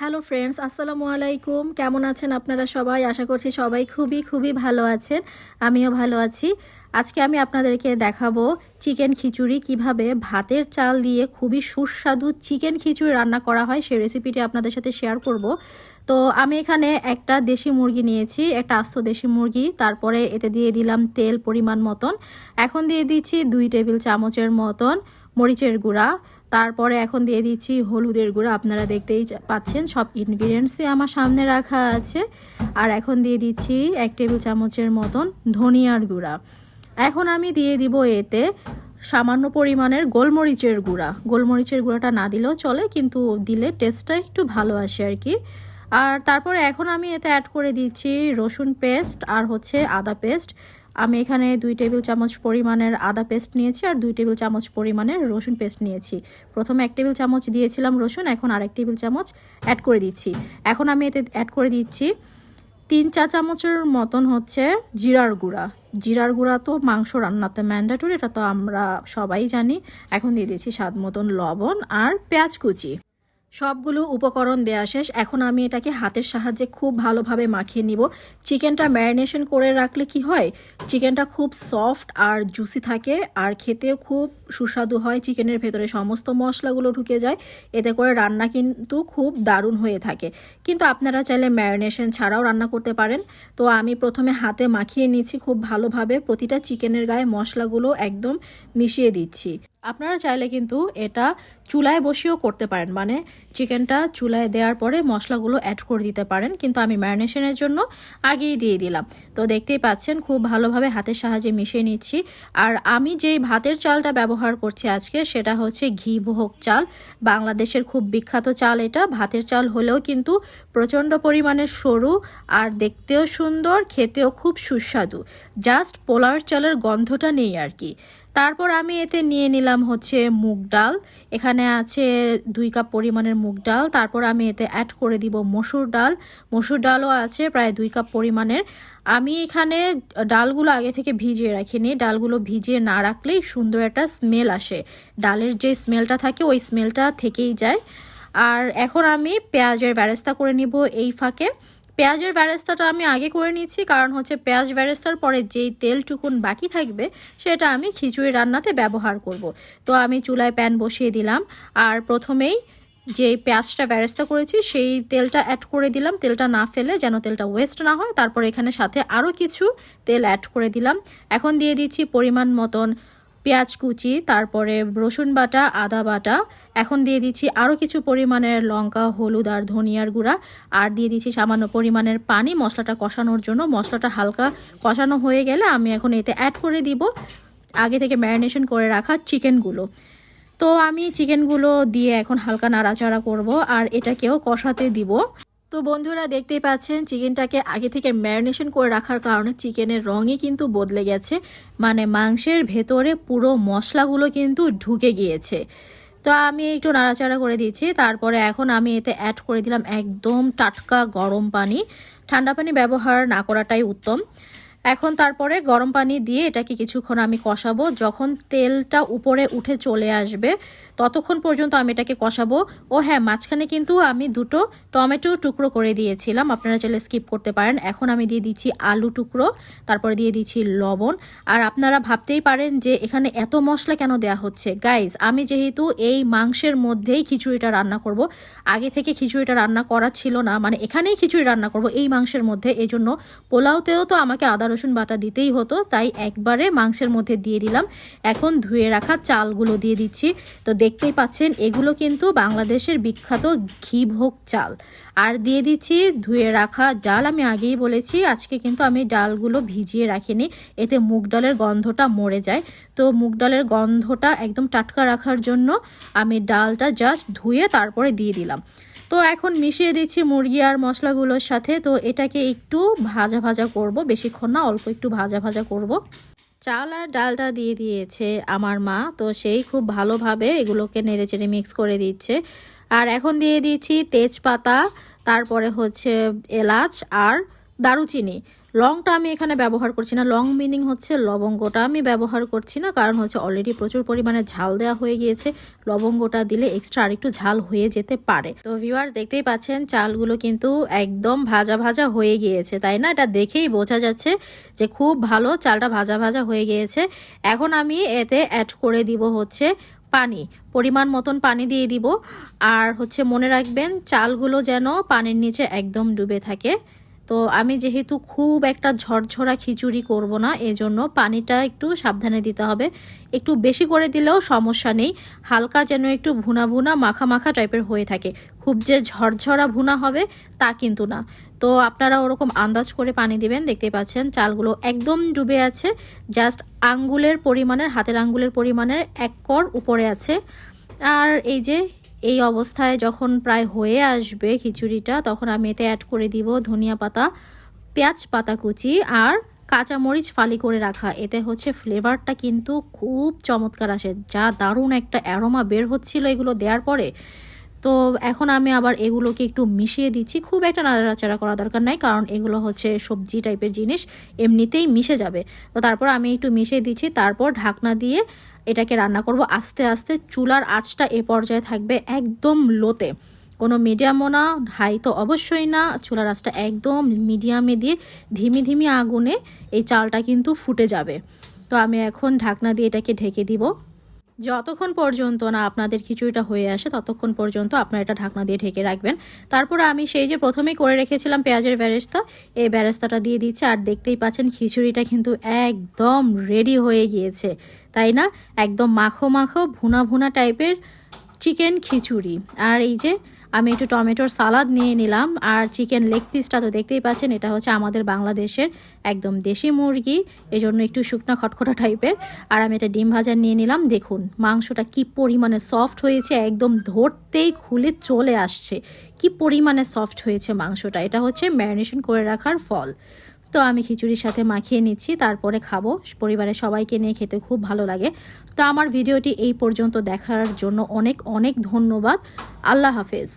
Hello friends আসসালামু আলাইকুম কেমন আছেন আপনারা সবাই? আশা করছি সবাই খুবই খুবই ভালো আছেন। আমিও ভালো আছি। আজকে আমি আপনাদেরকে দেখাবো চিকেন খিচুড়ি কীভাবে ভাতের চাল দিয়ে খুবই সুস্বাদু চিকেন খিচুড়ি রান্না করা হয়। সেই রেসিপিটি আপনাদের সাথে শেয়ার করব। তো আমি এখানে একটা দেশি মুরগি নিয়েছি, একটা আস্ত দেশি মুরগি। তারপরে এতে দিয়ে দিলাম তেল পরিমাণ মতন। এখন দিয়ে দিচ্ছি দুই টেবিল চামচের মতন মরিচের গুঁড়া। তারপরে এখন দিয়ে দিচ্ছি হলুদের গুঁড়া। আপনারা দেখতেই পাচ্ছেন, সব ইনগ্রিডিয়েন্টসই আমার সামনে রাখা আছে। আর এখন দিয়ে দিচ্ছি এক টেবিল চামচের মতন ধনিয়ার গুঁড়া। এখন আমি দিয়ে দিব এতে সামান্য পরিমাণের গোলমরিচের গুঁড়া। গোলমরিচের গুঁড়াটা না দিলেও চলে, কিন্তু দিলে টেস্টটা একটু ভালো আসে আর কি। আর তারপরে এখন আমি এতে অ্যাড করে দিচ্ছি রসুন পেস্ট আর হচ্ছে আদা পেস্ট আমি এখানে দুই টেবিল চামচ পরিমাণের আদা পেস্ট নিয়েছি আর দুই টেবিল চামচ পরিমাণের রসুন পেস্ট নিয়েছি। প্রথমে এক টেবিল চামচ দিয়েছিলাম রসুন, এখন আরেক টেবিল চামচ অ্যাড করে দিচ্ছি। এখন আমি এতে অ্যাড করে দিচ্ছি তিন চা চামচের মতন হচ্ছে জিরার গুঁড়া। জিরার গুঁড়া তো মাংস রান্নাতে ম্যান্ডেটরি এটা তো আমরা সবাই জানি। এখন দিয়ে দিচ্ছি স্বাদ মতন লবণ আর পেঁয়াজ কুচি। সবগুলো উপকরণ দেওয়া শেষ। এখন আমি এটাকে হাতের সাহায্যে খুব ভালোভাবে মাখিয়ে নিব। চিকেনটা ম্যারিনেশন করে রাখলে কি হয়? চিকেনটা খুব সফট আর জুসি থাকে আর খেতেও খুব সুস্বাদু হয়। চিকেনের ভেতরে সমস্ত মশলাগুলো ঢুকে যায়। এতে করে রান্না কিন্তু খুব দারুণ হয়ে থাকে। কিন্তু আপনারা চাইলে ম্যারিনেশন ছাড়াও রান্না করতে পারেন। তো আমি প্রথমে হাতে মাখিয়ে নিচ্ছি খুব ভালোভাবে। প্রতিটা চিকেনের গায়ে মশলাগুলো একদম মিশিয়ে দিচ্ছি। আপনারা চাইলে কিন্তু এটা চুলায় বসিয়েও করতে পারেন। মানে চিকেনটা চুলায় দেওয়ার পরে মশলাগুলো অ্যাড করে দিতে পারেন। কিন্তু আমি ম্যারিনেশনের জন্য আগেই দিয়ে দিলাম। তো দেখতেই পাচ্ছেন, খুব ভালোভাবে হাতের সাহায্যে মিশিয়ে নিচ্ছি। আর আমি যেই ভাতের চালটা ব্যবহার করছি আজকে, সেটা হচ্ছে ঘি ভোগ চাল। বাংলাদেশের খুব বিখ্যাত চাল এটা। ভাতের চাল হলেও কিন্তু প্রচণ্ড পরিমাণে সরু আর দেখতেও সুন্দর, খেতেও খুব সুস্বাদু। জাস্ট পোলার চালের গন্ধটা নেই আর কি। তারপর আমি এতে নিয়ে নিলাম হচ্ছে মুগ ডাল। এখানে আছে দুই কাপ পরিমাণের মুগ ডাল। তারপর আমি এতে অ্যাড করে দিব মসুর ডাল। মসুর ডালও আছে প্রায় দুই কাপ পরিমাণের। আমি এখানে ডালগুলো আগে থেকে ভিজিয়ে রাখিনি। ডালগুলো ভিজিয়ে না রাখলেই সুন্দর একটা স্মেল আসে। ডালের যে স্মেলটা থাকে, ওই স্মেলটা থেকেই যায়। আর এখন আমি পেঁয়াজের ব্যারেস্তা করে নিব এই ফাঁকে। পেঁয়াজের ব্যারেস্তাটা আমি আগে করে নিচ্ছি, কারণ হচ্ছে পেঁয়াজ ব্যারেস্তার পরে যেই তেলটুকুন বাকি থাকবে, সেটা আমি খিচুড়ি রান্নাতে ব্যবহার করব। তো আমি চুলায় প্যান বসিয়ে দিলাম, আর প্রথমেই যে পেঁয়াজটা ব্যারেস্তা করেছি, সেই তেলটা অ্যাড করে দিলাম। তেলটা না ফেলে যেন তেলটা ওয়েস্ট না হয়, তারপর এখানে সাথে আরও কিছু তেল অ্যাড করে দিলাম। এখন দিয়ে দিচ্ছি পরিমাণ মতন পেঁয়াজ কুচি, তারপরে রসুন বাটা, আদা বাটা, এখন দিয়ে দিচ্ছি আরও কিছু পরিমাণের লঙ্কা, হলুদ আর ধনিয়ার গুঁড়া। আর দিয়ে দিচ্ছি সামান্য পরিমাণের পানি, মশলাটা কষানোর জন্য। মশলাটা হালকা কষানো হয়ে গেলে আমি এখন এতে অ্যাড করে দিব আগে থেকে ম্যারিনেশন করে রাখা চিকেনগুলো তো আমি চিকেনগুলো দিয়ে এখন হালকা নাড়াচাড়া করব আর এটাকেও কষাতে দিব। তো বন্ধুরা দেখতেই পাচ্ছেন, চিকেনটাকে আগে থেকে ম্যারিনেশন করে রাখার কারণে চিকেনের রঙই কিন্তু বদলে গেছে। মানে মাংসের ভেতরে পুরো মশলাগুলো কিন্তু ঢুকে গিয়েছে। তো আমি একটু নাড়াচাড়া করে দিয়েছি তারপরে এখন আমি এতে অ্যাড করে দিলাম একদম টাটকা গরম পানি। ঠান্ডা পানি ব্যবহার না করাটাই উত্তম। এখন তারপরে গরম পানি দিয়ে এটাকে কিছুক্ষণ আমি কষাবো। যখন তেলটা উপরে উঠে চলে আসবে, ততক্ষণ পর্যন্ত আমি এটাকে কষাবো। ও হ্যাঁ মাঝখানে কিন্তু আমি দুটো টমেটো টুকরো করে দিয়েছিলাম। আপনারা চাইলে স্কিপ করতে পারেন। এখন আমি দিয়ে দিচ্ছি আলু টুকরো, তারপরে দিয়ে দিচ্ছি লবণ। আর আপনারা ভাবতেই পারেন যে এখানে এত মশলা কেন দেয়া হচ্ছে। গাইজ আমি যেহেতু এই মাংসের মধ্যেই খিচুড়িটা রান্না করব, আগে থেকে খিচুড়িটা রান্না করা ছিল না। মানে এখানেই খিচুড়ি রান্না করব এই মাংসের মধ্যে। এই জন্য পোলাওতেও তো আমাকে আদা রসুন বাটা দিতেই হতো, তাই একবারে মাংসের মধ্যে দিয়ে দিলাম। এখন ধুয়ে রাখা চালগুলো দিয়ে দিচ্ছি। তো দেখতেই পাচ্ছেন, এগুলো কিন্তু বাংলাদেশের বিখ্যাত ঘি ভোগ চাল। আর দিয়ে দিচ্ছি ধুয়ে রাখা ডাল। আমি আগেই বলেছি, আজকে কিন্তু আমি ডালগুলো ভিজিয়ে রাখিনি। এতে মুগ ডালের গন্ধটা মরে যায়। তো মুগ ডালের গন্ধটা একদম টাটকা রাখার জন্য আমি ডালটা জাস্ট ধুয়ে তারপরে দিয়ে দিলাম। তো এখন মিশিয়ে দিচ্ছি মুরগি আর মশলাগুলোর সাথে। তো এটাকে একটু ভাজা ভাজা করব, বেশিক্ষণ না, অল্প একটু ভাজা ভাজা করব। চাল আর ডালটা দিয়ে দিয়েছে আমার মা, তো সেই খুব ভালোভাবে এগুলোকে নেড়ে চেড়ে মিক্স করে দিচ্ছে। আর এখন দিয়ে দিচ্ছি তেজপাতা, তারপরে হচ্ছে এলাচ আর দারুচিনি। লংটা আমি এখানে ব্যবহার করছি না। লং মিনিং হচ্ছে লবঙ্গটা আমি ব্যবহার করছি না, কারণ হচ্ছে অলরেডি প্রচুর পরিমাণে ঝাল দেওয়া হয়ে গিয়েছে। লবঙ্গটা দিলে এক্সট্রা আরেকটু ঝাল হয়ে যেতে পারে। তো ভিউয়ার্স দেখতেই পাচ্ছেন, চালগুলো কিন্তু একদম ভাজা ভাজা হয়ে গিয়েছে, তাই না? এটা দেখেই বোঝা যাচ্ছে যে খুব ভালো চালটা ভাজা ভাজা হয়ে গিয়েছে। এখন আমি এতে অ্যাড করে দিব হচ্ছে পানি, পরিমাণ মতন পানি দিয়ে দিব। আর হচ্ছে মনে রাখবেন, চালগুলো যেন পানির নিচে একদম ডুবে থাকে। তো আমি যেহেতু খুব একটা ঝরঝরা খিচুড়ি করব না, এজন্য পানিটা একটু সাবধানে দিতে হবে। একটু বেশি করে দিলেও সমস্যা নেই, হালকা যেন একটু ভুনা ভুনা মাখা মাখা টাইপের হয়ে থাকে। খুব যে ঝরঝরা ভুনা হবে তা কিন্তু না। তো আপনারা ওরকম আন্দাজ করে পানি দিবেন দেখতে পাচ্ছেন চালগুলো একদম ডুবে আছে। জাস্ট আঙ্গুলের পরিমাণের, হাতের আঙ্গুলের পরিমাণের এক কর উপরে আছে। আর এই যে এই অবস্থায় যখন প্রায় হয়ে আসবে খিচুড়িটা, তখন আমি এতে অ্যাড করে দিব ধনিয়া পাতা, পেঁয়াজ পাতা কুচি আর কাঁচামরিচ ফালি করে রাখা। এতে হচ্ছে ফ্লেভারটা কিন্তু খুব চমৎকার আসে। যা দারুণ একটা অ্যারোমা বের হচ্ছিল এগুলো দেওয়ার পরে। তো এখন আমি আবার এগুলোকে একটু মিশিয়ে দিচ্ছি। খুব একটা নাড়াচাড়া করা দরকার নাই, কারণ এগুলো হচ্ছে সবজি টাইপের জিনিস, এমনিতেই মিশে যাবে। তো তারপর আমি একটু মিশিয়ে দিচ্ছি, তারপর ঢাকনা দিয়ে এটাকে রান্না করব। আস্তে আস্তে চুলার আঁচটা এ পর্যায়ে থাকবে একদম লোতে। কোনো মিডিয়ামও না, হাই তো অবশ্যই না। চুলার আঁচটা একদম মিডিয়ামে দিয়ে ধিমি ধিমি আগুনে এই চালটা কিন্তু ফুটে যাবে। তো আমি এখন ঢাকনা দিয়ে এটাকে ঢেকে দিব। যতক্ষণ পর্যন্ত না আপনাদের খিচুড়িটা হয়ে আসে, ততক্ষণ পর্যন্ত আপনারা এটা ঢাকনা দিয়ে ঢেকে রাখবেন। তারপরে আমি সেই যে প্রথমেই করে রেখেছিলাম পেঁয়াজের ব্যারেস্তা এই ব্যারেস্তাটা দিয়ে দিচ্ছে। আর দেখতেই পাচ্ছেন খিচুড়িটা কিন্তু একদম রেডি হয়ে গিয়েছে, তাই না? একদম মাখো মাখো ভুনা ভুনা টাইপের চিকেন খিচুড়ি। আর এই যে আমি একটু টমেটোর সালাদ নিয়ে নিলাম আর চিকেন লেগ পিসটা তো দেখতেই পাচ্ছেন, এটা হচ্ছে আমাদের বাংলাদেশের একদম দেশি মুরগি, এজন্য একটু শুকনা খটখটা টাইপের। আর আমি এটা ডিম ভাজা নিয়ে নিলাম, দেখুন মাংসটা কি পরিমাণে সফট হয়েছে, একদম ধরতেই খুলে চলে আসছে। কি পরিমাণে সফট হয়েছে মাংসটা, এটা হচ্ছে ম্যারিনেশন করে রাখার ফল। তো আমি খিচুড়ির সাথে মাখিয়ে নিচ্ছি, তারপরে খাব। পরিবারের সবাইকে নিয়ে খেতে খুব ভালো লাগে। তো আমার ভিডিওটি এই পর্যন্ত দেখার জন্য অনেক অনেক ধন্যবাদ। আল্লাহ হাফেজ।